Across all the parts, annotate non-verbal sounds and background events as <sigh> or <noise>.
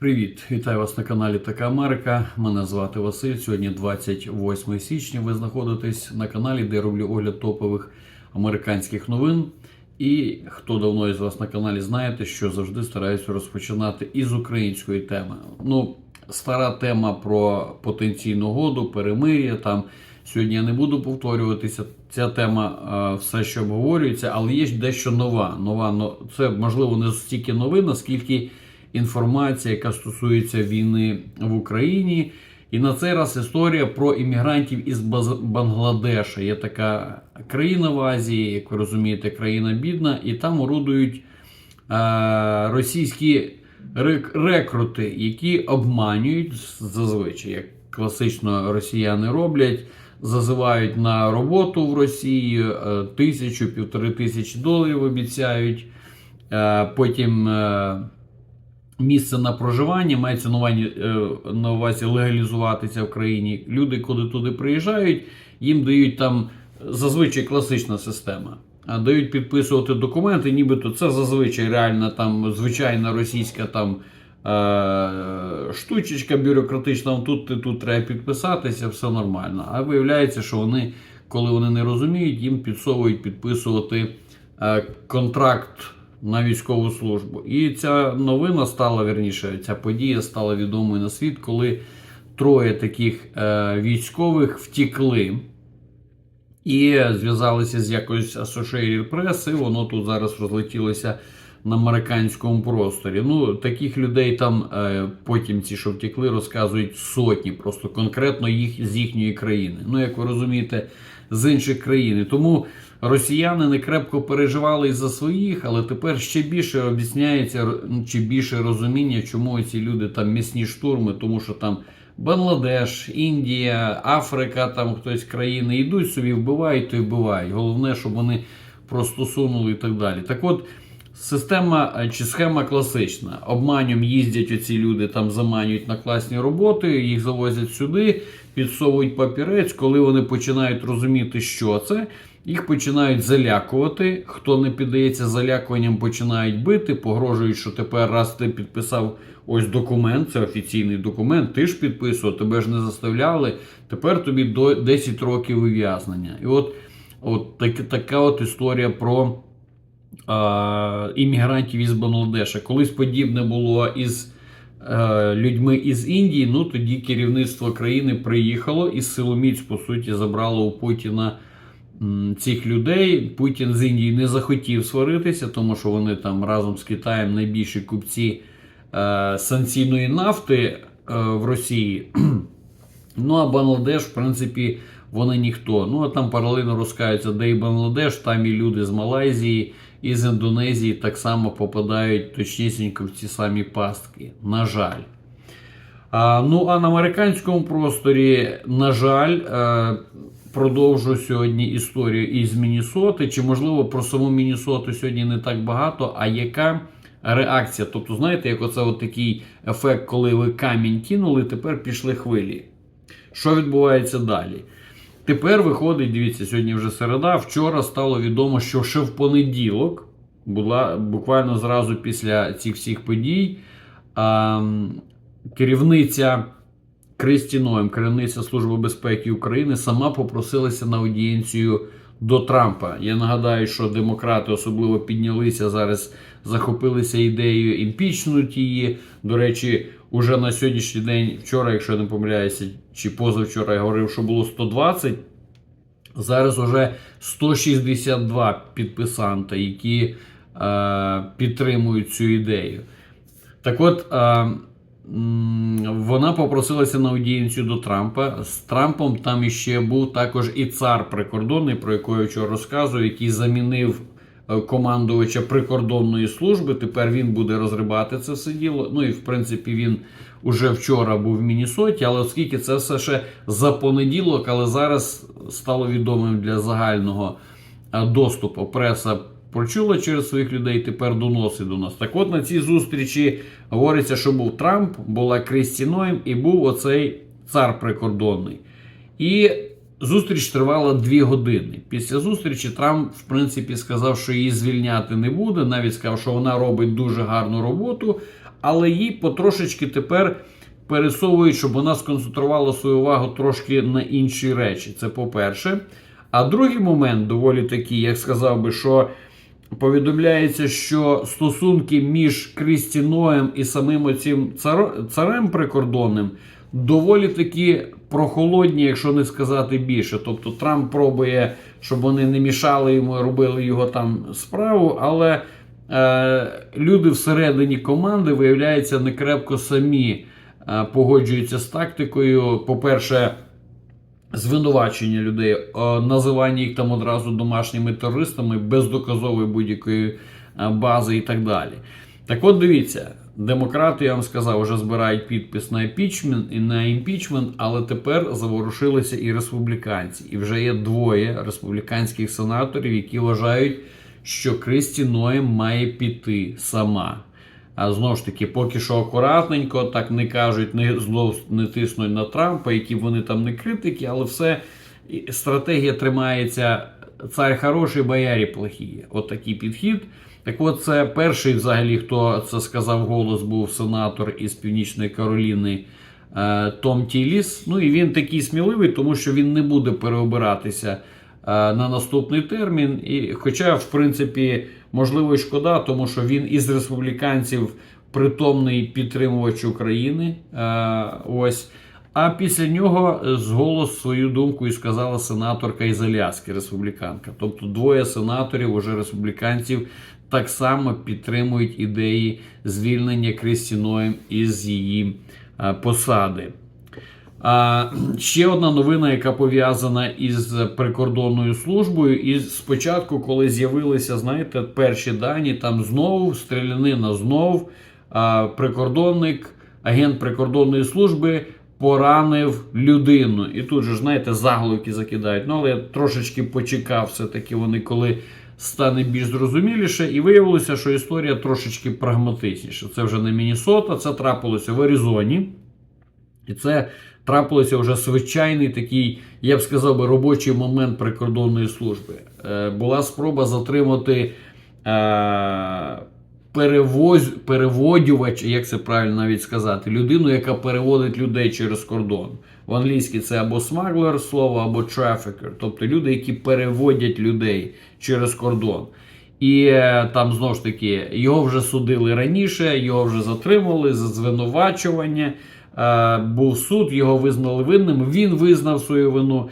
Привіт, вітаю вас на каналі Така Америка. Мене звати Василь. Сьогодні 28 січня. Ви знаходитесь на каналі, де я роблю огляд топових американських новин. І хто давно із вас на каналі знаєте, що завжди стараюся розпочинати із української теми. Ну, стара тема про потенційну году, перемир'я там. Сьогодні я не буду повторюватися. Ця тема все ще обговорюється, але є дещо нова. Нова но це можливо не стільки новина, скільки інформація, яка стосується війни в Україні. І на цей раз історія про іммігрантів із Бангладеша. Є така країна в Азії, як ви розумієте, країна бідна, і там орудують е, російські рекрути, які обманюють зазвичай, як класично росіяни роблять. Зазивають на роботу в Росії е, тисячу, півтори тисячі доларів обіцяють. Е, Потім е, місце на проживання мається е, на увазі легалізуватися в країні. Люди, коли туди приїжджають, їм дають там зазвичай класична система. А дають підписувати документи, нібито це зазвичай реальна там звичайна російська там е, штучечка бюрократична. «Вон Тут, тут треба підписатися, все нормально. А виявляється, що вони, коли вони не розуміють, їм підсовують підписувати е, контракт на військову службу. І ця новина стала вірніше, ця подія стала відомою на світ, коли троє таких е, військових втікли. І зв'язалися з якоюсь Associated Press, і воно тут зараз розлетілося на американському просторі. Ну, таких людей там е, потім ці, що втекли, розказують сотні, просто конкретно їх з їхньої країни. Ну, як ви розумієте, з інших країн. Тому росіяни не крепко переживали і за своїх, але тепер ще більше об'ясняється ну, чи більше розуміння, чому ці люди там місні штурми, тому що там. Бангладеш, Індія, Африка, там хтось країни йдуть собі, вбивають то й вбивають. Головне, щоб вони просто сунули і так далі. Так от, система е, чи схема класична. Обманюм їздять оці люди, там заманюють на класні роботи, їх завозять сюди, підсовують папірець. Коли вони починають розуміти, що це, їх починають залякувати. Хто не піддається залякуванням, починають бити, погрожують, що тепер раз ти підписав ось документ, це офіційний документ, ти ж підписував, тебе ж не заставляли. Тепер тобі до 10 років ув'язнення. І от, от так, така от історія про іммігрантів із Бангладеша. Колись подібне було із е, людьми із Індії. Ну тоді керівництво країни приїхало і силоміць, по суті, забрало у Путіна цих людей. Путін з Індії не захотів сваритися, тому що вони там разом з Китаєм найбільші купці е, санкційної нафти е, в Росії. <clears throat> Ну а Бангладеш, в принципі, вони ніхто. Ну а там паралельно розкаються, де і Бангладеш, там і люди з Малайзії і з Індонезії так само попадають точнісінько в ці самі пастки. На жаль. А, ну а на американському просторі, на жаль, е, продовжую сьогодні історію із Міннесоти. Чи можливо про саму Міннесоту сьогодні не так багато, а яка реакція? Тобто, знаєте, як оце от такий ефект, коли ви камінь кинули, тепер пішли хвилі. Що відбувається далі? Тепер виходить, дивіться, сьогодні вже середа. Вчора стало відомо, що ще в понеділок, була буквально зразу після цих всіх подій, а, керівниця Кристі Ноєм, керівниця Служби безпеки України, сама попросилася на аудієнцію до Трампа. Я нагадаю, що демократи особливо піднялися зараз, захопилися ідеєю імпічнути її. До речі, уже на сьогоднішній день, вчора, якщо я не помиляюся, чи позавчора я говорив, що було 120. Зараз уже 162 підписанта, які е, підтримують цю ідею. Так от, е, вона попросилася на аудієнцію до Трампа. З Трампом там іще був також і цар прикордонний, про якого я вчора розказую, який замінив командувача прикордонної служби. Тепер він буде розрибати це все діло. Ну і в принципі він уже вчора був в Міннесоті, але оскільки це все ще за понеділок, але зараз стало відомим для загального е, доступу. Преса почула через своїх людей, тепер доносить до нас. Так от на цій зустрічі говориться, що був Трамп, була Крісті Ноєм і був оцей цар прикордонний. І Зустріч тривала дві години. Після зустрічі Трамп, в принципі, сказав, що її звільняти не буде. Навіть сказав, що вона робить дуже гарну роботу, але їй потрошечки тепер пересовують, щоб вона сконцентрувала свою увагу трошки на інші речі. Це по-перше. А другий момент доволі такий, як сказав би, що повідомляється, що стосунки між Крістіноєм і самим оцим цар- царем прикордонним доволі такі прохолодні, якщо не сказати більше. Тобто Трамп пробує, щоб вони не мішали йому, робили його там справу, але е, люди всередині команди, виявляється, не крепко самі е, погоджуються з тактикою. По-перше, звинувачення людей, е, називання їх там одразу домашніми терористами без доказової будь-якої е, бази і так далі. Так от дивіться, демократи, я вам сказав, вже збирають підпис на імпічмент і на імпічмент, але тепер заворушилися і республіканці. І вже є двоє республіканських сенаторів, які вважають, що Кристі Ноєм має піти сама. А знову ж таки, поки що акуратненько, так не кажуть, не зло не тиснуть на Трампа, які вони там не критики, але все стратегія тримається. Цар хороший, боярі плохі. От такий підхід. Так от, це перший, взагалі, хто це сказав голос, був сенатор із Північної Кароліни е, Том Тіліс. Ну і він такий сміливий, тому що він не буде переобиратися е, на наступний термін. І, хоча, в принципі, можливо, і шкода, тому що він із республіканців притомний підтримувач України. Е, ось. А після нього з голос свою думку і сказала сенаторка із Аляски, республіканка. Тобто двоє сенаторів, уже республіканців, так само підтримують ідеї звільнення Крістіноєм із її е, посади. А, ще одна новина, яка пов'язана із прикордонною службою. І спочатку, коли з'явилися, знаєте, перші дані, там знову стрілянина, знов прикордонник, агент прикордонної служби поранив людину. І тут же, знаєте, заголовки закидають. Ну, але я трошечки почекав, все-таки вони, коли стане більш зрозуміліше, і виявилося, що історія трошечки прагматичніша. Це вже не Міннесота, це трапилося в Аризоні. І це трапилося вже звичайний такий, я б сказав би, робочий момент прикордонної служби. Е, була спроба затримати е, перевоз, переводювач, як це правильно навіть сказати, людину, яка переводить людей через кордон. В англійській це або смаглер слово, або трафікер, тобто люди, які переводять людей через кордон. І е, там знову ж таки його вже судили раніше, його вже затримали за звинувачування. Е, був суд, його визнали винним. Він визнав свою вину.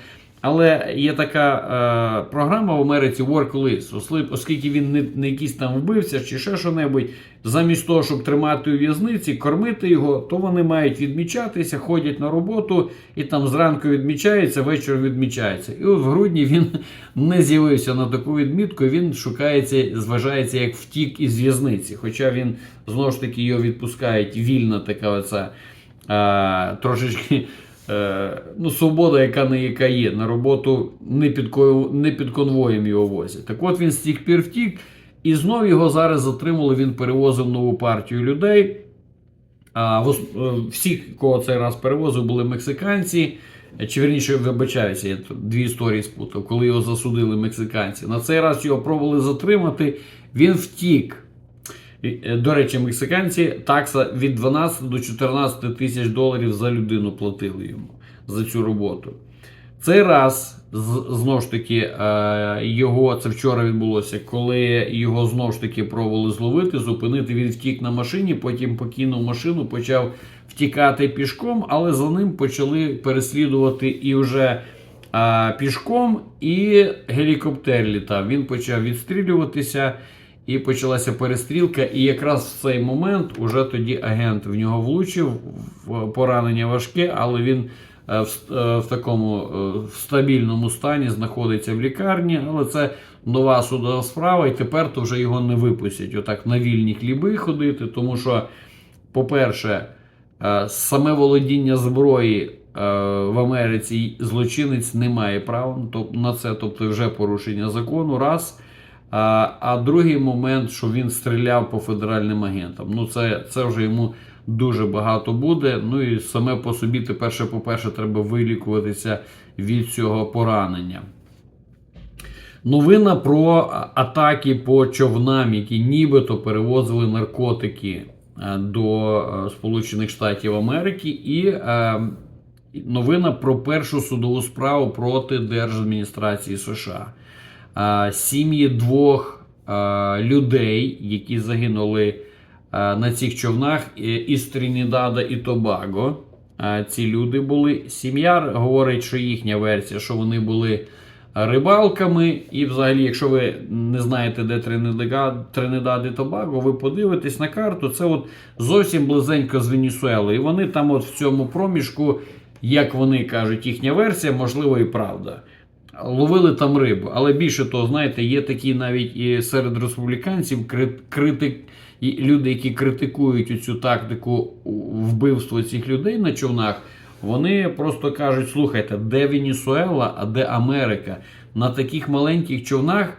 Але є така е, програма в Америці Work List, оскільки він не, не якийсь там вбивця чи ще що-небудь, замість того, щоб тримати у в'язниці, кормити його, то вони мають відмічатися, ходять на роботу і там зранку відмічаються, вечором відмічаються. І от в грудні він <laughs> не з'явився на таку відмітку. Він шукається, зважається як втік із в'язниці. Хоча він знову ж таки його відпускають вільна така оця. А, трошечки е, ну, свобода, яка не яка є, на роботу не під, не під конвоєм його возять. Так от він з тих пір втік, і знов його зараз затримали. Він перевозив нову партію людей. А е, всі, кого цей раз перевозив, були мексиканці. Чи верніше, вибачаюся, я дві історії спутав, коли його засудили мексиканці. На цей раз його пробували затримати. Він втік. Е, До речі, мексиканці такса від 12 до 14 тисяч доларів за людину платили йому за цю роботу. Цей раз знову ж таки е, його це вчора відбулося, коли його знову ж таки пробували зловити, зупинити. Він втік на машині, потім покинув машину, почав втікати пішком, але за ним почали переслідувати і вже е, пішком, і гелікоптер літав. Він почав відстрілюватися. І почалася перестрілка, і якраз в цей момент уже тоді агент в нього влучив поранення важке, але він е, в, е, в такому е, в стабільному стані знаходиться в лікарні. Але це нова судова справа, і тепер то вже його не випустять. Отак на вільні хліби ходити, тому що, по-перше, саме володіння зброї в Америці злочинець не має права на це, тобто вже порушення закону. Раз. А, а другий момент, що він стріляв по федеральним агентам. Ну, це, це вже йому дуже багато буде. Ну і саме по собі, тепер, по-перше, треба вилікуватися від цього поранення. Новина про атаки по човнам, які нібито перевозили наркотики е, до е, Сполучених Штатів Америки, і е, новина про першу судову справу проти Держадміністрації США. Сім'ї двох людей, які загинули на цих човнах із Тринідада і Тобаго. Ці люди були. Сім'я говорить, що їхня версія, що вони були рибалками. І, взагалі, якщо ви не знаєте, де Тринидад і Тобаго, ви подивитесь на карту, це от зовсім близенько з Венесуели. І вони там, от в цьому проміжку, як вони кажуть, їхня версія, можливо, і правда. Ловили там рибу, але більше того, знаєте, є такі навіть і серед республіканців критик, і люди, які критикують цю тактику вбивства цих людей на човнах. Вони просто кажуть: слухайте, де Венесуела, а де Америка? На таких маленьких човнах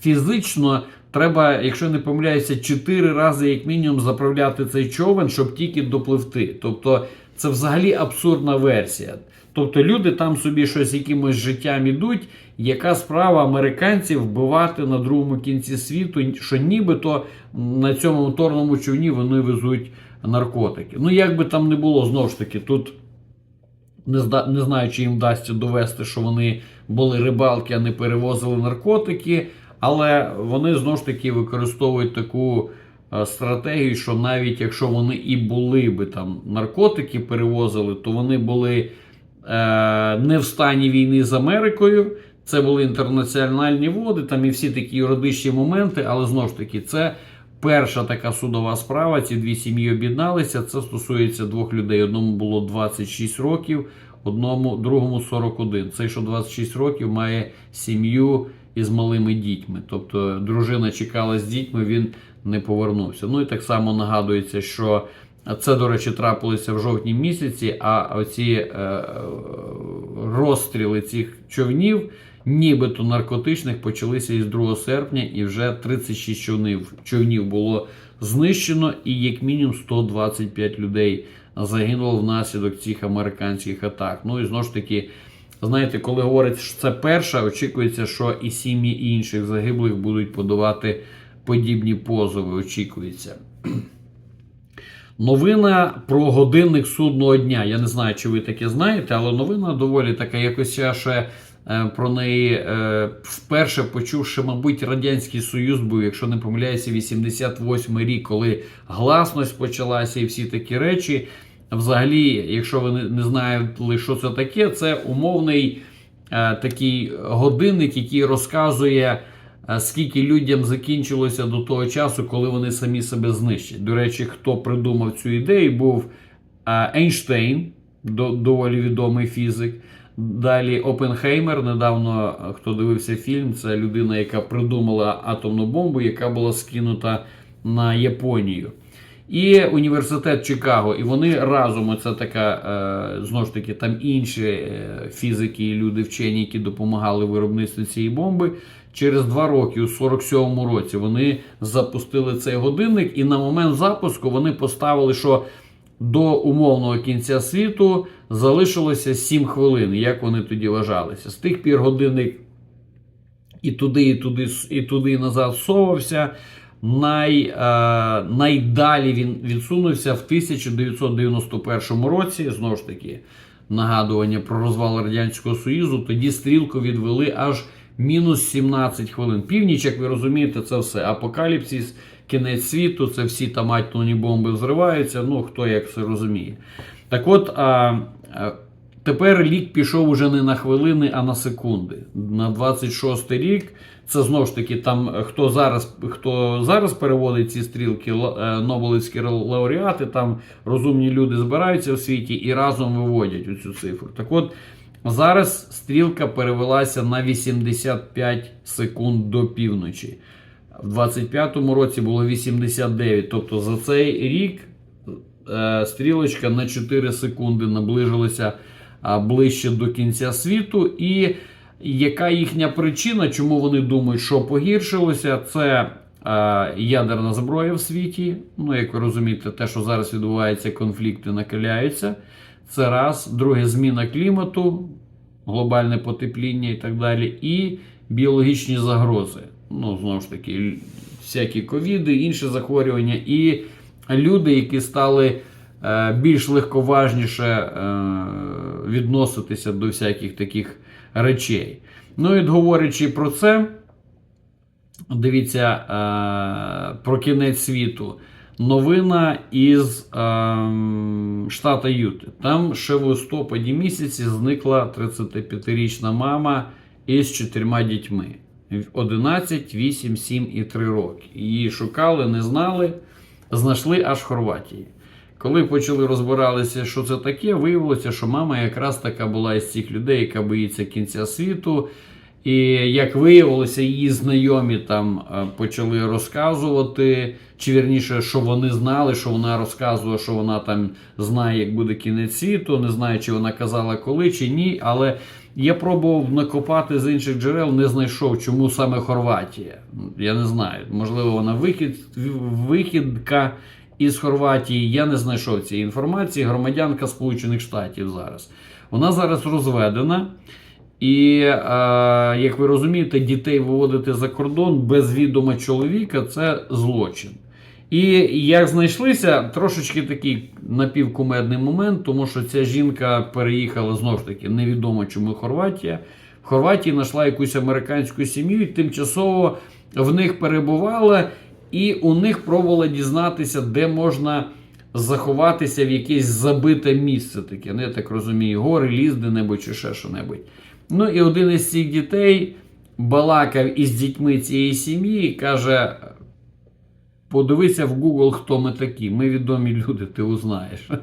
фізично треба, якщо не помиляюся, 4 рази як мінімум заправляти цей човен, щоб тільки допливти. Тобто це взагалі абсурдна версія. Тобто люди там собі щось якимось життям ідуть. Яка справа американців вбивати на другому кінці світу, що нібито на цьому моторному човні вони везуть наркотики. Ну як би там не було, знову ж таки, тут не, зда, не знаю, чи їм вдасться довести, що вони були рибалки, а не перевозили наркотики. Але вони знову ж таки використовують таку е, стратегію, що навіть якщо вони і були би там наркотики перевозили, то вони були не в стані війни з Америкою. Це були інтернаціональні води, там і всі такі юридичні моменти, але знову ж таки, це перша така судова справа. Ці дві сім'ї об'єдналися. Це стосується двох людей. Одному було 26 років, одному другому 41. Цей, що 26 років, має сім'ю із малими дітьми. Тобто дружина чекала з дітьми, він не повернувся. Ну і так само нагадується, що це, до речі, трапилося в жовтні місяці. А оці е, розстріли цих човнів, нібито наркотичних, почалися із 2 серпня, і вже 36 човнів, човнів було знищено, і як мінімум 125 людей загинуло внаслідок цих американських атак. Ну і знову ж таки. Знаєте, коли говорять, що це перша, очікується, що і сім'ї інших загиблих будуть подавати подібні позови. Очікується. Новина про годинник судного дня. Я не знаю, чи ви таке знаєте, але новина доволі така. Якось я ще е, про неї е, вперше почув, що, мабуть, Радянський Союз був, якщо не помиляюся, 88 рік, коли гласність почалася і всі такі речі. Взагалі, якщо ви не, знаєте, що це таке, це умовний е, такий годинник, який розказує, скільки людям закінчилося до того часу, коли вони самі себе знищать. До речі, хто придумав цю ідею, був Ейнштейн, доволі відомий фізик. Далі Опенхеймер. Недавно хто дивився фільм, це людина, яка придумала атомну бомбу, яка була скинута на Японію. І університет Чикаго, і вони разом, оце така е, знову ж таки, там інші е, фізики і люди вчені, які допомагали виробництву цієї бомби. Через два роки, у 47-му році, вони запустили цей годинник, і на момент запуску вони поставили, що до умовного кінця світу залишилося 7 хвилин. Як вони тоді вважалися? З тих пір годинник і туди, і туди, і туди, і назад совався най, е, найдалі він відсунувся в 1991 році. Знову ж таки, нагадування про розвал Радянського Союзу. Тоді стрілку відвели аж мінус 17 хвилин. Північ, як ви розумієте, це все. Апокаліпсис, кінець світу, це всі там атомні бомби взриваються. Ну, хто як це розуміє. Так от. А, а, Тепер лік пішов уже не на хвилини, а на секунди. На 26 рік це знову ж таки там хто зараз хто зараз переводить ці стрілки, е, Нобелівські лауреати, там розумні люди збираються в світі і разом виводять оцю цифру. Так от зараз стрілка перевелася на 85 секунд до півночі. В 25-му році було 89. Тобто за цей рік е, стрілочка на 4 секунди наближилася ближче до кінця світу. І яка їхня причина, чому вони думають, що погіршилося, це ядерна зброя в світі. Ну, як ви розумієте, те, що зараз відбувається, конфлікти накаляються. Це раз. Друге, зміна клімату, глобальне потепління і так далі. І біологічні загрози. Ну, знову ж таки, всякі ковіди, інші захворювання, і люди, які стали е, більш легковажніше е, відноситися до всяких таких речей. Ну і говорячи про це, дивіться е, про кінець світу. Новина із е, штата Юти. Там ще в листопаді місяці зникла 35-річна мама із чотирма дітьми: 11, 8, 7 і 3 роки. Її шукали, не знали, знайшли аж в Хорватії. Коли почали розбиралися, що це таке, виявилося, що мама якраз така була із цих людей, яка боїться кінця світу. І як виявилося, її знайомі там е, почали розказувати, чи вірніше, що вони знали, що вона розказувала, що вона там знає, як буде кінець світу. Не знаю, чи вона казала коли чи ні. Але я пробував накопати з інших джерел, не знайшов, чому саме Хорватія. Я не знаю. Можливо, вона вихід, вихідка із Хорватії. Я не знайшов цієї інформації. Громадянка Сполучених Штатів зараз. Вона зараз розведена. І, е, як ви розумієте, дітей виводити за кордон без відома чоловіка це злочин. І як знайшлися, трошечки такий напівкумедний момент, тому що ця жінка переїхала знову ж таки невідомо чому Хорватія. В Хорватії знайшла якусь американську сім'ю, і тимчасово в них перебувала, і у них пробувала дізнатися, де можна заховатися в якесь забите місце таке. Ну, я так розумію, гори, ліс, де-небудь чи ще що-небудь. Ну і один із цих дітей балакав із дітьми цієї сім'ї і каже: подивися в Google, хто ми такі. Ми відомі люди, ти узнаєш. <laughs>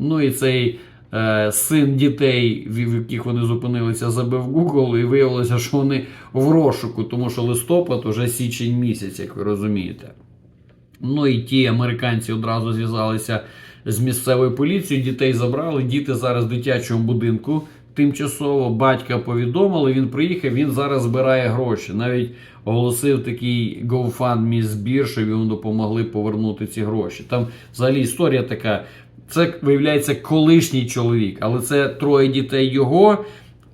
Ну і цей е, син дітей, в яких вони зупинилися, забив Google, і виявилося, що вони в розшуку, тому що листопад уже січень місяць, як ви розумієте. Ну і ті американці одразу зв'язалися з місцевою поліцією, дітей забрали. Діти зараз в дитячому будинку тимчасово. Батька повідомили, він приїхав, він зараз збирає гроші. Навіть оголосив такий GoFundMe збір, щоб йому допомогли повернути ці гроші. Там взагалі історія така. Це виявляється колишній чоловік, але це троє дітей його.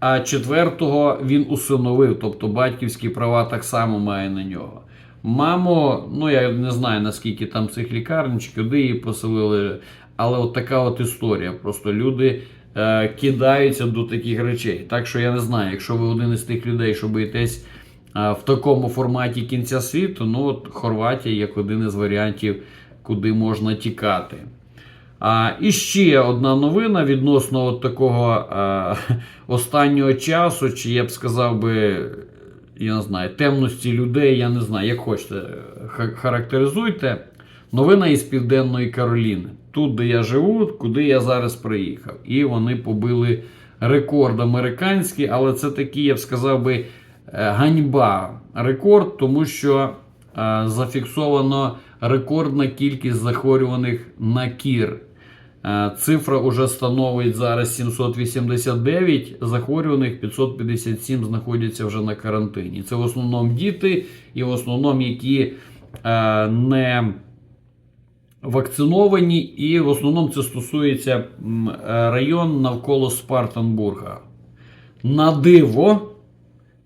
А четвертого він усиновив, тобто батьківські права так само має на нього. Маму, ну я не знаю наскільки там цих лікарень, чи куди її поселили, але от така от історія. Просто люди е, кидаються до таких речей. Так що я не знаю, якщо ви один із тих людей, що боїтесь е, в такому форматі кінця світу, ну от Хорватія як один із варіантів, куди можна тікати. А, і ще одна новина відносно от такого а, <laughs> останнього часу, чи я б сказав би, я не знаю, темності людей, я не знаю, як хочете, характеризуйте. Новина із Південної Кароліни. Тут, де я живу, куди я зараз приїхав. І вони побили рекорд американський, але це такий, я б сказав би, е, ганьба рекорд, тому що е, зафіксовано рекордна кількість захворюваних на кір. Е, Цифра вже становить зараз 789 захворюваних, 557 знаходяться вже на карантині. Це в основному діти, і в основному які не вакциновані, і в основному це стосується е, район навколо Спартанбурга. На диво,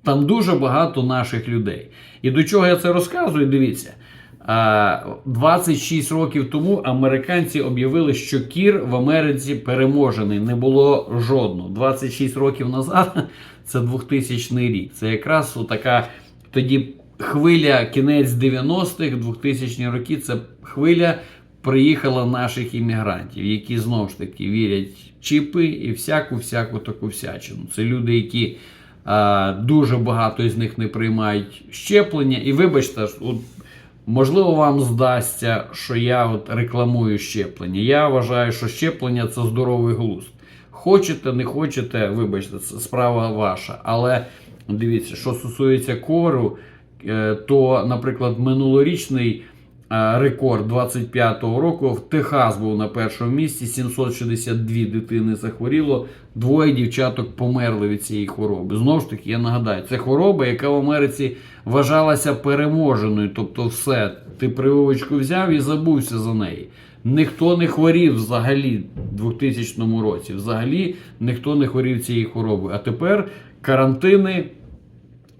там дуже багато наших людей. І до чого я це розказую? Дивіться. 26 років тому американці об'явили, що кір в Америці переможений. Не було жодного. 26 років назад <laughs> це 2000 рік. Це якраз така тоді хвиля кінець 90-х, 2000 роки. Це хвиля приїхала наших іммігрантів, які знову ж таки вірять в чіпи і всяку-всяку таку всячину. Це люди, які а, дуже багато з них не приймають щеплення. І вибачте, от, можливо, вам здасться, що я от рекламую щеплення. Я вважаю, що щеплення це здоровий глузд. Хочете, не хочете, вибачте, це справа ваша. Але дивіться, що стосується кору, е, то, наприклад, минулорічний рекорд 25-го року. Техас був на першому місці. 762 дитини захворіло. Двоє дівчаток померли від цієї хвороби. Знову ж таки, я нагадаю, це хвороба, яка в Америці вважалася переможеною. Тобто, все, ти прививочку взяв і забувся за неї. Ніхто не хворів взагалі в 2000 році. Взагалі ніхто не хворів цією хворобою. А тепер карантини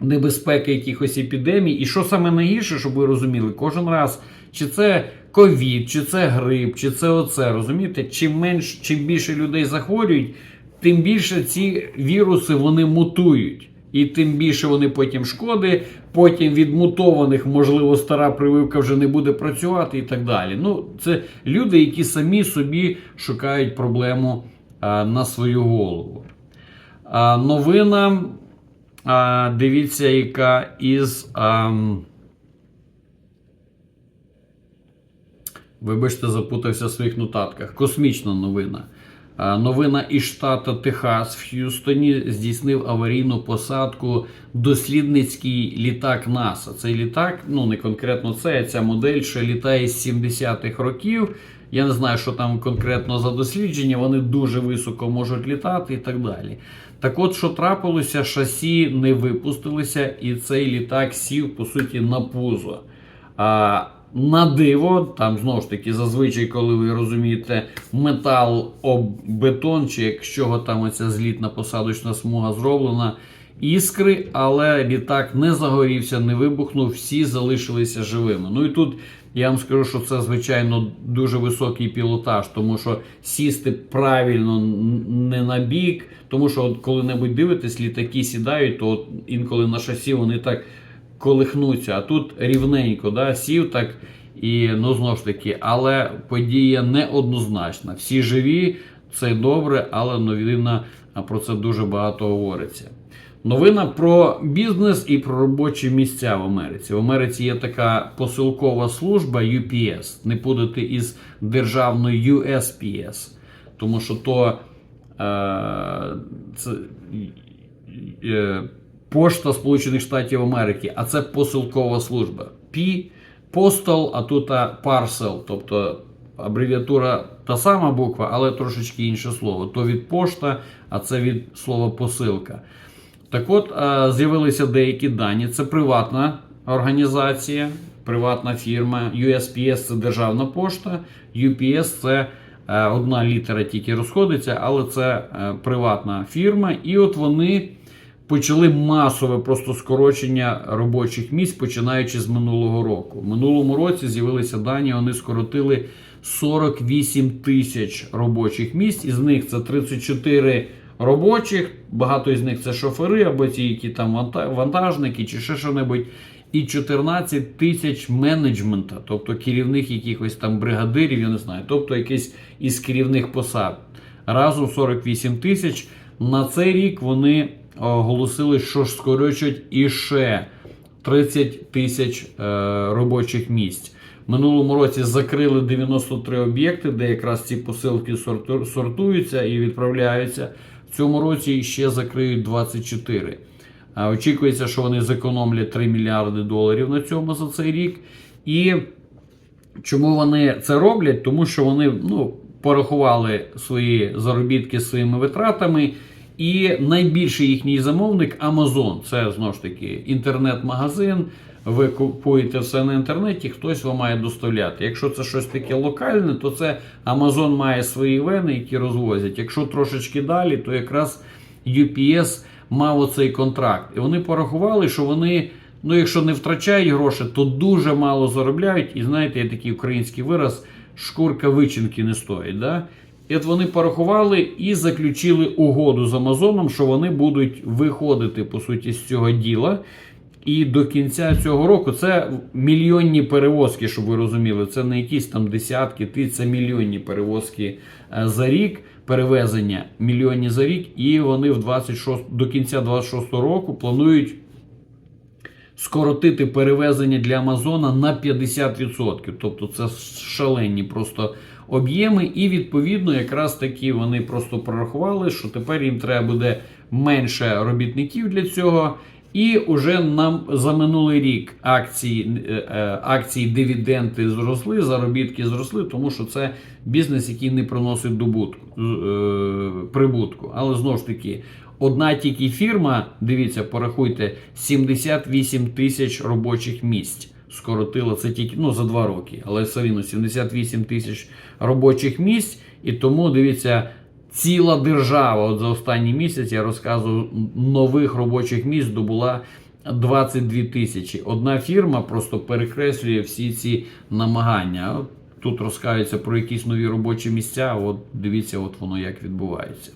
небезпеки якихось епідемій. І що саме найгірше, щоб ви розуміли, кожен раз, чи це ковід, чи це грип, чи це оце, розумієте, чим менш, чим більше людей захворюють, тим більше ці віруси вони мутують. І тим більше вони потім шкоди, потім від мутованих, можливо, стара прививка вже не буде працювати і так далі. Ну, це люди, які самі собі шукають проблему а, на свою голову. А, новина а, дивіться, яка із. А, вибачте, запутався в своїх нотатках. Космічна новина. Новина із штата Техас в Х'юстоні здійснив аварійну посадку дослідницький літак НАСА. Цей літак, ну не конкретно це, а ця модель, що літає з 70-х років. Я не знаю, що там конкретно за дослідження, вони дуже високо можуть літати і так далі. Так от, що трапилося, шасі не випустилися, і цей літак сів, по суті, на пузо. А, на диво, там знову ж таки, зазвичай, коли ви розумієте, метал об бетон, чи якщо там оця злітна посадочна смуга зроблена, іскри, але літак не загорівся, не вибухнув, всі залишилися живими. Ну і тут я вам скажу, що це звичайно дуже високий пілотаж, тому що сісти правильно не на бік, тому що от коли-небудь дивитесь, літаки сідають, то от інколи на шасі вони так колихнуться, а тут рівненько, да, сів так. І ну знову ж таки, але подія неоднозначна. Всі живі, це добре, але новина про це дуже багато говориться. Новина про бізнес і про робочі місця в Америці. В Америці є така посилкова служба UPS, не путати із державною USPS, тому що то е, це е, пошта Сполучених Штатів Америки, а це посилкова служба. P Postal, а тут Parcel, тобто абревіатура та сама буква, але трошечки інше слово. То від пошта, а це від слова посилка. Так от з'явилися деякі дані. Це приватна організація, приватна фірма. USPS це державна пошта, UPS це е, одна літера тільки розходиться, але це е, приватна фірма. І от вони почали масове просто скорочення робочих місць, починаючи з минулого року. В минулому році з'явилися дані, вони скоротили 48 тисяч робочих місць, із них це 34 робочих, багато із них це шофери або ті, які там вантажники чи ще що-небудь. І 14 тисяч менеджмента, тобто керівних якихось там бригадирів, я не знаю, тобто якийсь із керівних посад. Разом 48 тисяч. На цей рік вони оголосили, що ж скорочують іще 30 тисяч е, робочих місць. Минулому році закрили 93 об'єкти, де якраз ці посилки сортуються і відправляються. В цьому році ще закриють 24. А Очікується, що вони зекономлять 3 мільярди доларів на цьому за цей рік. І чому вони це роблять? Тому що вони ну, порахували свої заробітки своїми витратами. І найбільший їхній замовник Amazon. Це знову ж таки інтернет-магазин. Ви купуєте все на інтернеті, хтось вам має доставляти. Якщо це щось таке локальне, то це Amazon має свої вени, які розвозять. Якщо трошечки далі, то якраз UPS мав оцей контракт. І вони порахували, що вони, ну якщо не втрачають гроші, то дуже мало заробляють. І знаєте, є такий український вираз: шкурка вичинки не стоїть. Да? І от вони порахували і заключили угоду з Амазоном, що вони будуть виходити по суті з цього діла. І до кінця цього року це мільйонні перевозки, щоб ви розуміли. Це не якісь там десятки, ти це мільйонні перевозки е, за рік, перевезення мільйонні за рік. І вони в 26, до кінця 26 року планують скоротити перевезення для Амазона на 50%. Тобто це шалені просто об'єми. І відповідно, якраз таки вони просто прорахували, що тепер їм треба буде менше робітників для цього. І уже нам за минулий рік акції, е, е, акції дивіденди зросли, заробітки зросли, тому що це бізнес, який не приносить добутку, е, прибутку. Але знову ж таки, одна тільки фірма, дивіться, порахуйте, 78 тисяч робочих місць. Скоротила це тільки ну, за два роки, але все рівно 78 тисяч робочих місць. І тому дивіться, ціла держава, от за останній місяць я розказував, нових робочих місць добула 22 тисячі. Одна фірма просто перекреслює всі ці намагання. Тут розказується про якісь нові робочі місця. От дивіться, от воно як відбувається.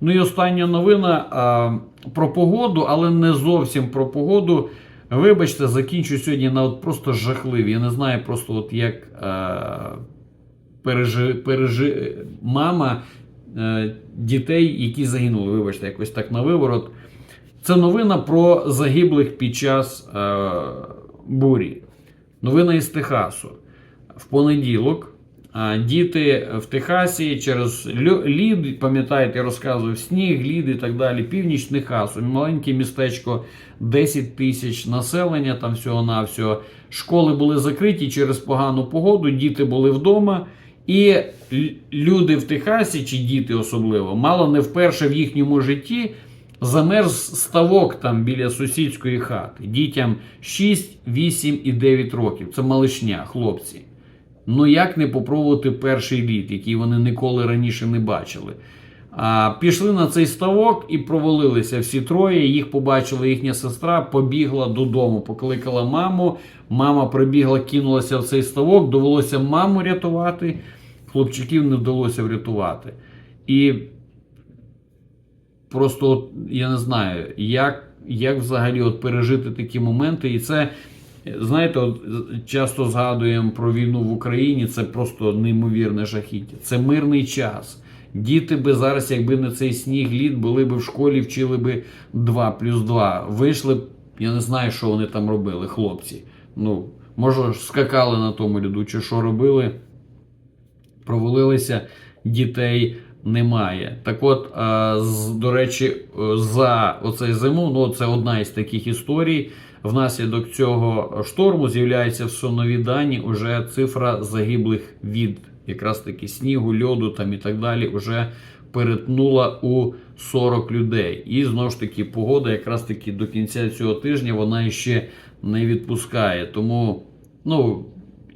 Ну і остання новина а, про погоду, але не зовсім про погоду. Вибачте, закінчу сьогодні на от просто жахливі. Я не знаю просто от як а, пережи, пережи, мама е, дітей, які загинули. Вибачте, якось так на виворот. Це новина про загиблих під час е, бурі. Новина із Техасу. В понеділок діти в Техасі через лід, пам'ятаєте, розказував, сніг, лід і так далі. Північ Техасу, маленьке містечко, 10 тисяч населення, там всього-навсього. Школи були закриті через погану погоду, діти були вдома. І люди в Техасі, чи діти особливо, мало не вперше в їхньому житті замерз ставок там біля сусідської хати. Дітям 6, 8 і 9 років. Це малишня, хлопці. Ну як не попробувати перший лід, який вони ніколи раніше не бачили. А, пішли на цей ставок і провалилися всі троє. Їх побачила їхня сестра, побігла додому, покликала маму. Мама прибігла, кинулася в цей ставок. Довелося маму рятувати. Хлопчиків не вдалося врятувати. І просто я не знаю, як, як взагалі от пережити такі моменти. І це, знаєте, от, часто згадуємо про війну в Україні, це просто неймовірне жахіття. Це мирний час. Діти би зараз, якби не цей сніг лід, були б в школі, вчили би 2 плюс 2. Вийшли б, я не знаю, що вони там робили, хлопці. Ну, може, скакали на тому льоду, чи що робили провалилися, дітей немає. Так от, до речі, е, за оцей зиму, ну це одна із таких історій. Внаслідок цього шторму з'являються все нові дані. Уже цифра загиблих від якраз таки снігу, льоду там і так далі. Уже перетнула у 40 людей. І знову ж таки, погода якраз таки до кінця цього тижня вона ще не відпускає. Тому, ну,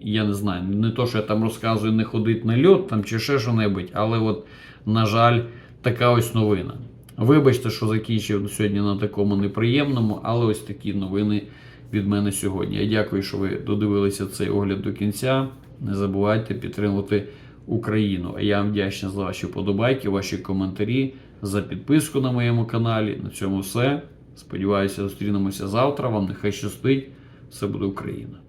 я не знаю, не то, що я там розказую, не ходить на льот там чи ще що-небудь, але от, на жаль, така ось новина. Вибачте, що закінчив сьогодні на такому неприємному, але ось такі новини від мене сьогодні. Я дякую, що ви додивилися цей огляд до кінця. Не забувайте підтримувати Україну. А я вам вдячний за ваші вподобайки, ваші коментарі, за підписку на моєму каналі. На цьому все. Сподіваюся, зустрінемося завтра. Вам нехай щастить. Все буде Україна.